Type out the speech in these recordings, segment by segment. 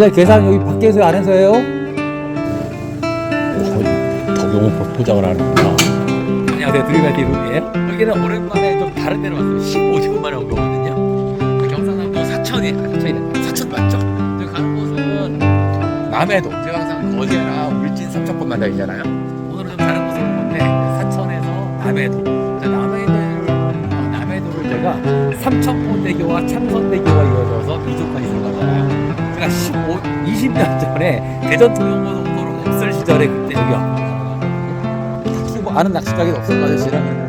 회장님 계산 여기 밖에서 안에서 해요? 덕용호 포장을 하는구나. 안녕하세요. 드림의 룸이에요 여기는 오랜만에 좀 다른 데로 왔어요 15년 만에 온 거거든요. 경상남도 사천이 아, 사천이 사천 맞죠? 저기 가는 곳은 남해도 제가 항상 거제나 울진 삼천권만 다니잖아요. 오늘은 좀 다른 곳으로 온 건데 사천에서 남해도. 자, 남해도를 어, 남해도를 제가 삼천포대교와 참선대교가 이어져서 이쪽까지 들어가잖아요 제가 15, 20년 전에 대전 통영고속도로 없을 시절에 그때 여기 왔거든요 뭐 아는 낚시 가게도 없어가지고 지나가는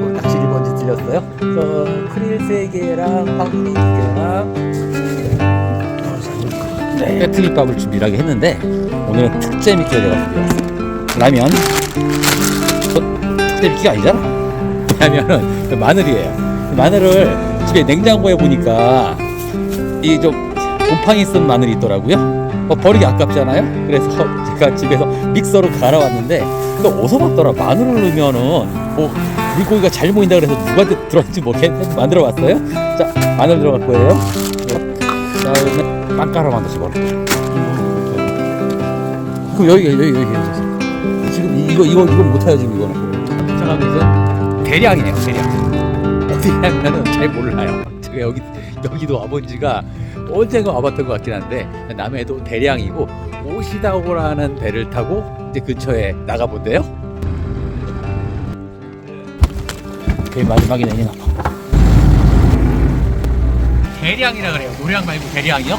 뭐 낚시 리번지 들렸어요. 저 크릴 세 개랑 빵구리 두 개랑 네, 배트리밥을 준비를 하게 했는데 오늘은 특제 미끼를 제가 준비했어요. 라면 저 특제 미끼가 아니잖아. 라면은 그 마늘이에요. 그 마늘을 집에 냉장고에 보니까 이좀 곰팡이 쓴 마늘이 있더라고요. 뭐 버리기 아깝잖아요. 그래서 제가 집에서 믹서로 갈아왔는데 또 어디서 봤더라 마늘을 넣으면은 뭐 물고기가 잘 모인다 그래서 누구한테 들었는지 모르겠는데 만들어 왔어요. 자 마늘 들어갈 거예요. 그다음에 빵가루 만드시고 그럼 여기 여기 여기 여기 지금 이- 이거 이거 이거 못해요 지금 이거는. 잠깐 무슨 대량이에요 대량. 하면은 잘 몰라요. 여기 여기도 와본 지가 언젠가 와봤던 것 같긴 한데 남해도 대량이고 오시다오라는 배를 타고 이제 근처에 나가본대요. 제일 마지막에 내리나 봐. 대량이라 그래요. 노량 말고 대량이요?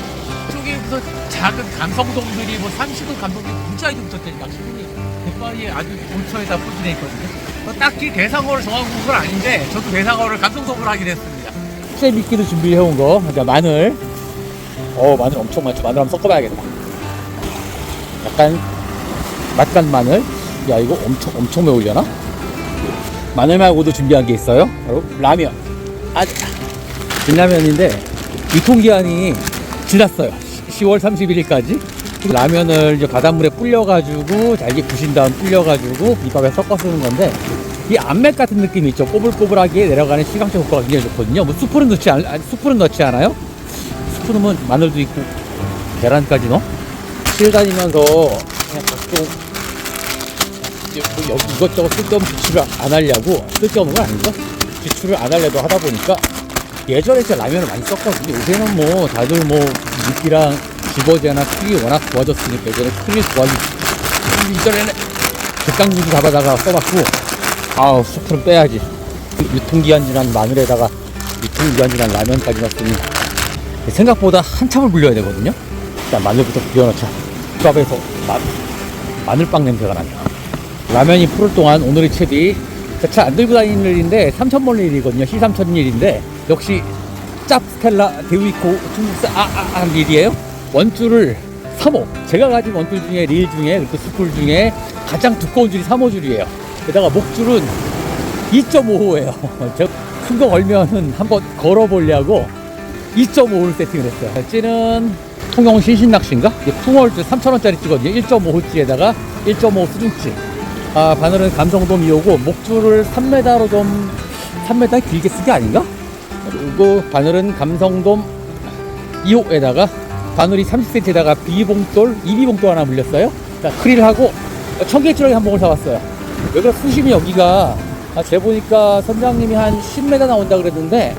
저기 그 작은 감성동들이 뭐 30은 감성들이 무지하게 붙었다니 낚시분이 갯바위에 아주 근처에다 포진해 있거든요. 뭐 딱히 대상어를 온건 아닌데 저도 대상어를 감성동으로 하긴 했습니다. 쇠 미끼로 준비해온 거, 자 마늘. 어 마늘 엄청 많죠. 마늘 한번 섞어봐야겠다. 약간 맛간 마늘. 야 이거 엄청 엄청 매우려나? 마늘 말고도 준비한 게 있어요. 바로 라면. 아, 진라면인데 유통기한이 지났어요. 10월 31일까지. 라면을 이제 바닷물에 불려가지고 잘게 부신 다음 불려가지고 비밥에 섞어 쓰는 건데 이 암맥 같은 느낌이 있죠. 꼬불꼬불하게 내려가는 시각적 효과가 굉장히 좋거든요. 뭐 수프는 넣지 않, 수프는 넣지 않아요? 수프 넣으면 마늘도 있고 계란까지 넣어? 실 다니면서 그냥 각종 뭐 여기 이것저것 쓸데없는 지출을 안 하려고 쓸데없는 건 아니죠. 지출을 안 하려고 하다 보니까 예전에 진짜 라면을 많이 썼거든요. 요새는 뭐 다들 뭐 미끼랑 집어제나 크기 워낙 좋아졌으니까 예전에 크기 좋아지 이전에는 객강구도 잡아다가 써봤고 아우 수프는 빼야지 유통기한 지난 마늘에다가 유통기한 지난 라면까지 넣었으니 생각보다 한참을 불려야 되거든요. 일단 마늘부터 비워놓자. 밥에서 마, 마늘빵 냄새가 난다. 라면이 풀을 동안 오늘의 채비 잘 안 들고 다니는 일인데 3천번 일이거든요. 시삼천 일인데 역시 짭스텔라 데위코 중국산 아아아 일이에요. 원줄을 3호. 제가 가진 원줄 중에 릴 중에 그 스풀 중에 가장 두꺼운 줄이 3호 줄이에요. 게다가 목줄은 2.5호예요. 저 큰 거 걸면은 한번 걸어보려고 2.5호를 세팅을 했어요. 찌는 통영 신신 낚시인가? 풍월줄 3,000원짜리 찌거든요. 1.5호찌에다가 1.5 수중찌. 아, 바늘은 감성돔 2호고, 목줄을 3m로 좀, 3m 길게 쓴게 아닌가? 그리고 바늘은 감성돔 2호에다가 바늘이 30cm에다가 비봉돌, 이비봉돌 하나 물렸어요. 자, 크릴하고 청개찌렁이 한 봉을 사왔어요. 여기가 수심이 여기가, 아, 재 보니까 선장님이 한 10m 나온다 그랬는데,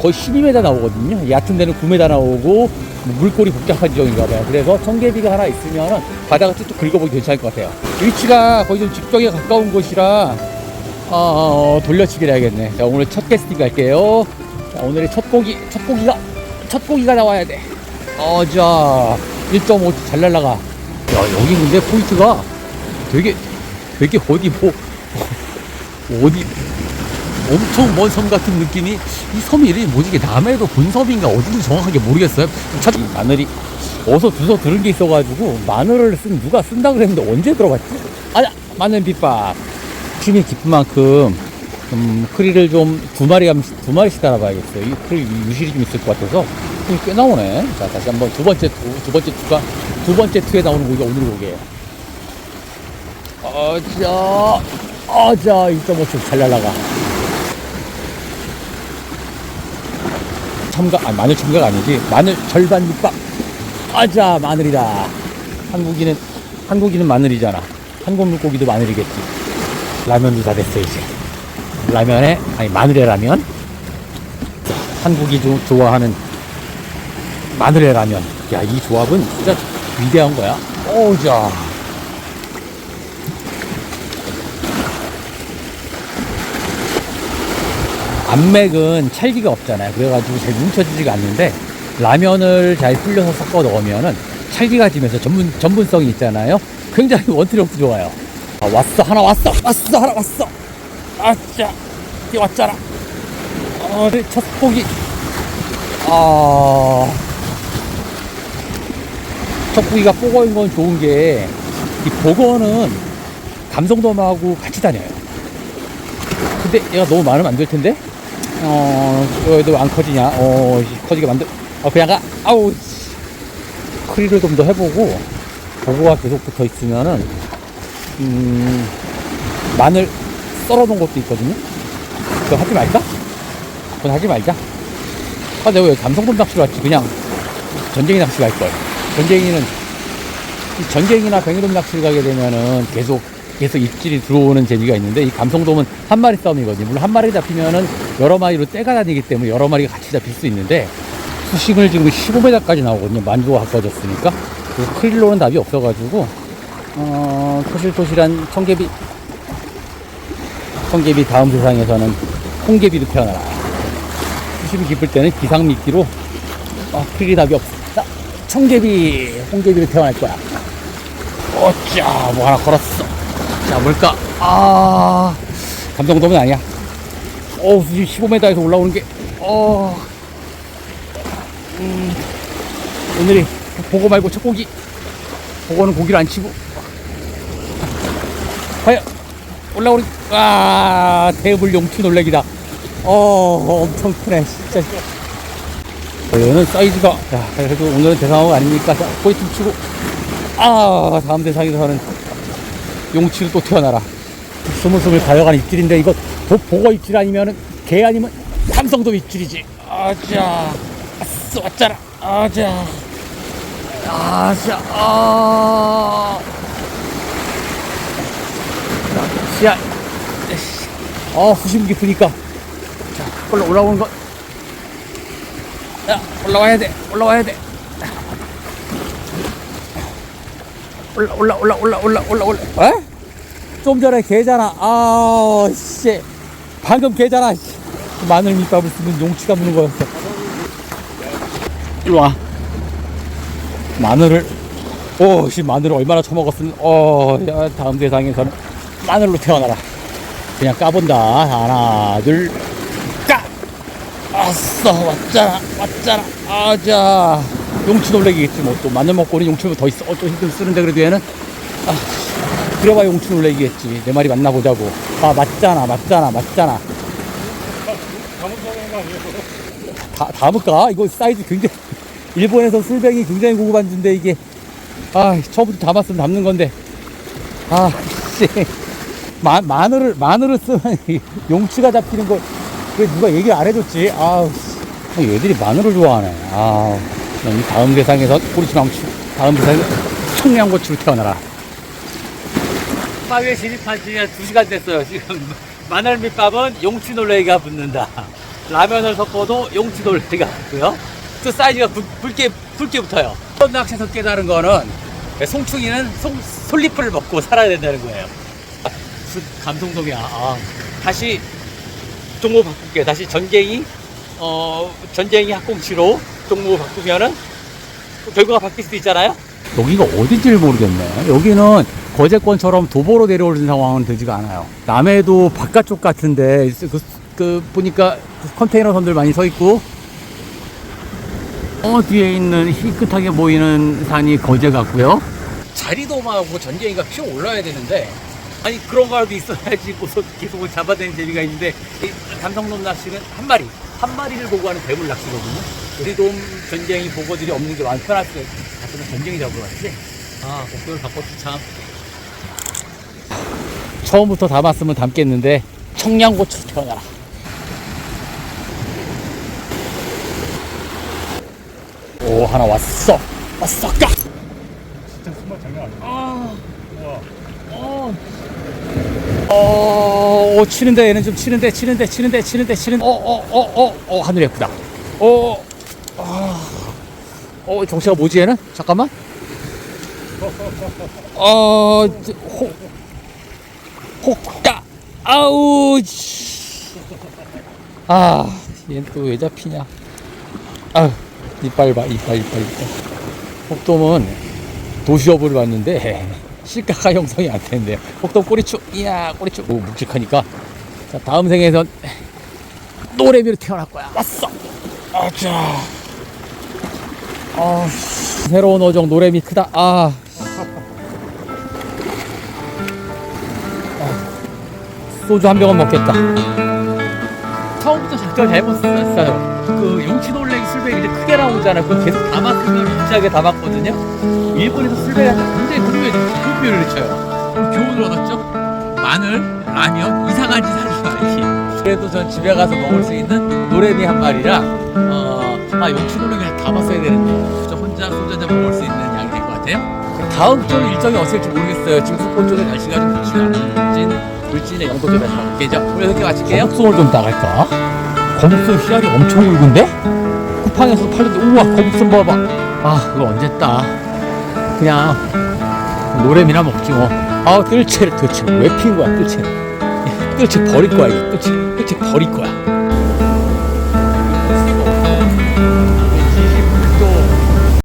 거의 12m 나오거든요. 얕은 데는 9m 나오고, 뭐 물골이 복잡한 지역인가 봐요. 그래서 청개비가 하나 있으면 바다가 뚝뚝 긁어보기 괜찮을 것 같아요. 위치가 거의 좀 직벽에 가까운 곳이라, 어, 어, 돌려치기를 해야겠네. 자, 오늘 첫 캐스팅 갈게요. 자, 오늘의 첫 고기, 첫 고기가, 첫 고기가 나와야 돼. 어, 자, 1.5잘 날라가. 야, 여기 근데 포인트가 되게, 되게 어디 뭐, 어디, 엄청 먼 섬 같은 느낌이, 이 섬 이름이 뭐지? 이게 남해도 본섬인가 어딘지 정확하게 모르겠어요. 찾 마늘이 어서 주워 들은 게 있어가지고, 마늘을 쓴, 누가 쓴다 그랬는데 언제 들어갔지? 아, 마늘 비밥. 힘이 깊은 만큼, 음, 크릴을 좀 두 마리, 한- 두 마리씩 달아봐야겠어요. 이 크릴 유실이 좀 있을 것 같아서. 꽤 나오네. 자, 다시 한번 두 번째 투, 두 번째 투가, 두 번째 투에 나오는 고기가 오늘 고기예요. 어자, 어자, 1.5초 잘 날라가. 첨가, 아, 마늘 첨가가 아니지. 마늘 절반 밑밥. 아자 마늘이다. 한국인은 한국인은 마늘이잖아. 한국 물고기도 마늘이겠지. 라면도 다 됐어 이제. 라면에 아니 마늘에 라면. 자, 한국이 좀 좋아하는 마늘에 라면. 야 이 조합은 진짜 위대한 거야. 오자. 안맥은 찰기가 없잖아요. 그래가지고 잘 뭉쳐지지가 않는데 라면을 잘 불려서 섞어 넣으면은 찰기가 지면서 전분 전분성이 있잖아요. 굉장히 원투력도 좋아요. 아, 왔어 하나 왔어 왔어 하나 왔어. 아짜 이 왔잖아. 어, 네, 첫 고기. 아, 첫 고기가 뽀거인 건 좋은 게 이 보거는 감성돔하고 같이 다녀요. 근데 얘가 너무 많으면 안 될 텐데? 어, 여기도 안 커지냐? 어, 씨, 커지게 만들, 어, 그냥 가, 아우, 씨. 크리를 좀 더 해보고, 보고가 계속 붙어 있으면은, 음, 마늘 썰어 놓은 것도 있거든요? 그거 하지 말까? 그건 하지 말자. 아, 내가 왜 감성돔 낚시로 왔지? 그냥 전쟁이 낚시 갈걸. 전쟁이는, 이 전쟁이나 뱅이돔 낚시를 가게 되면은 계속 계속 입질이 들어오는 재미가 있는데 이 감성돔은 한 마리 싸움이거든요. 물론 한 마리 잡히면은 여러 마리로 떼가 다니기 때문에 여러 마리가 같이 잡힐 수 있는데 수심을 지금 15m까지 나오거든요. 만조가 가까워졌으니까. 그리고 크릴로는 답이 없어가지고 어, 토실토실한 청개비 청개비 다음 세상에서는 홍개비도 태어나라. 수심이 깊을 때는 기상미끼로 어, 크릴이 답이 없다. 청개비, 홍개비로 태어날 거야. 어짜, 뭐 하나 걸었어. 자, 뭘까? 아, 감성돔은 아니야. 어우, 수심 15m에서 올라오는 게, 어, 음, 오늘이 보고 말고 첫 고기. 보고는 고기를 안 치고. 과연, 올라오는, 아, 대불 용치 놀래기다. 어, 엄청 크네, 진짜. 얘는 사이즈가, 야, 그래도 오늘은 대상어가 아닙니까? 자, 포인트 치고, 아, 다음 대상에서는 용치를 또 태어나라. 스물스물 가여간 입질인데 이거 도 보고 입질 아니면은 개 아니면 삼성도 입질이지. 아자, 아싸 왔잖아. 아자, 아자, 아. 야, 아 후심 깊으니까 자, 올라 올라오는 거. 야, 올라와야 돼. 올라와야 돼. 올라 올라 올라 올라 올라 올라 올라. 에? 좀 전에 개잖아. 아, 씨. 방금 개잖아. 씨. 마늘 밑밥을 쓰면 용치가 무는 거였어. 일로 와. 마늘을 오, 씨 마늘을 얼마나 처먹었으면 어, 야, 다음 세상에서는 마늘로 태어나라. 그냥 까본다. 하나, 둘, 까. 아싸, 왔잖아, 왔잖아. 아자. 용치 놀래기겠지 뭐 또 마늘 먹고는 용치면 더 있어. 어, 또 힘들 쓰는데 그래도 얘는 아, 그래봐 용치 놀래기겠지. 내 말이 맞나 보자고. 아 맞잖아, 맞잖아, 맞잖아. 다 담을까? 이거 사이즈 굉장히 일본에서 술뱅이 굉장히 고급 안주인데 이게 아 처음부터 담았으면 담는 건데 아 씨. 마, 마늘을 마늘을 쓰면 이 용치가 잡히는 걸 왜 누가 얘기를 안 해줬지? 아우 씨. 얘들이 마늘을 좋아하네. 아, 이 다음 세상에서 꼬리치망치, 다음 세상에 청양고추로 태어나라. 파위에 진입한 지가 2시간 됐어요. 지금 마늘 밑밥은 용치 놀래기가 붙는다. 라면을 섞어도 용치 놀래기가 붙고요. 또 사이즈가 굵, 굵게, 굵게 붙어요. 이번 낚시에서 깨달은 거는 송충이는 송, 솔잎을 먹고 살아야 된다는 거예요. 아, 무슨 감성돔이야. 아, 다시 종목 바꿀게. 다시 전갱이, 어, 전쟁이 학꽁치로 종목을 바꾸면은 또 결과가 바뀔 수도 있잖아요. 여기가 어딘지를 모르겠네. 여기는 거제권처럼 도보로 내려오는 상황은 되지가 않아요. 남해도 바깥쪽 같은데 그, 그 보니까 컨테이너 선들 많이 서 있고 어 뒤에 있는 희끗하게 보이는 산이 거제 같고요. 자리도마하고 전갱이가 피어 올라야 되는데 아니 그런 거라도 있어야지 계속 계속 잡아대는 재미가 있는데 이 감성돔 낚시는 한 마리 한 마리를 보고 하는 대물 낚시거든요. 우리돔 전쟁이 보고들이 없는 게 마음 편할 때 같으면 전쟁이 잡으러 왔지. 아 목표를 바꿨지 참. 처음부터 담았으면 담겠는데 청양고추 태어나라. 오 하나 왔어. 왔어. 까 진짜 정말 장난 아니야. 아, 우와. 어, 어, 어, 치는데 얘는 좀 치는데 치는데 치는데 치는데 치는데. 어어 어 어 어, 하늘 예쁘다. 어, 아, 어 경치가 뭐지 얘는? 잠깐만. 어, 저, 호, 호까 아우 씨. 아, 얘는 또왜 잡히냐. 아, 이빨 봐 이빨 이빨 이빨 혹돔은 도시어부를 봤는데 실가가 형성이 안 되는데 혹돔 꼬리축 이야 꼬리축 오 묵직하니까. 자 다음 생에선 노래미로 태어날 거야. 왔어. 아자 아 새로운 어종 노래미 크다. 아, 소주 한 병은 먹겠다. 처음부터 작전 잘못했어요. 그 용치놀랭이 술배 이제 크게 나오잖아요. 그거 계속 담았으면 진지하게 담았거든요. 일본에서 술배가 굉장히 궁금해 고표를 쳐요. 그럼 교훈을 얻었죠? 마늘 라면 이상한 짓 하지 말기 그래도 전 집에 가서 먹을 수 있는 노래미 한 마리랑 어, 아 용치놀랭이를 담았어야 되는데 저 혼자 소주 한잔 먹을 수 있는 양이 될 것 같아요. 다음 주 일정이 어떨지 모르겠어요. 지금 숙본 쪽에 날씨가 좀 좋지가 않은 울진 울진의 영도 쪽에 다시 가볼게요 오늘 이렇게 마칠게요. 거북송을 좀 나갈까? 거북선 씨알이 엄청 굵은데? 쿠팡에서 팔던데 우와 거북선 봐봐. 아 이거 언제 따 그냥 노래미나 먹지 뭐 아 뜰채를 도대체 왜 핀 거야 뜰채? 뜰채 버릴 거야 이거. 뜰채 뜰채 버릴 거야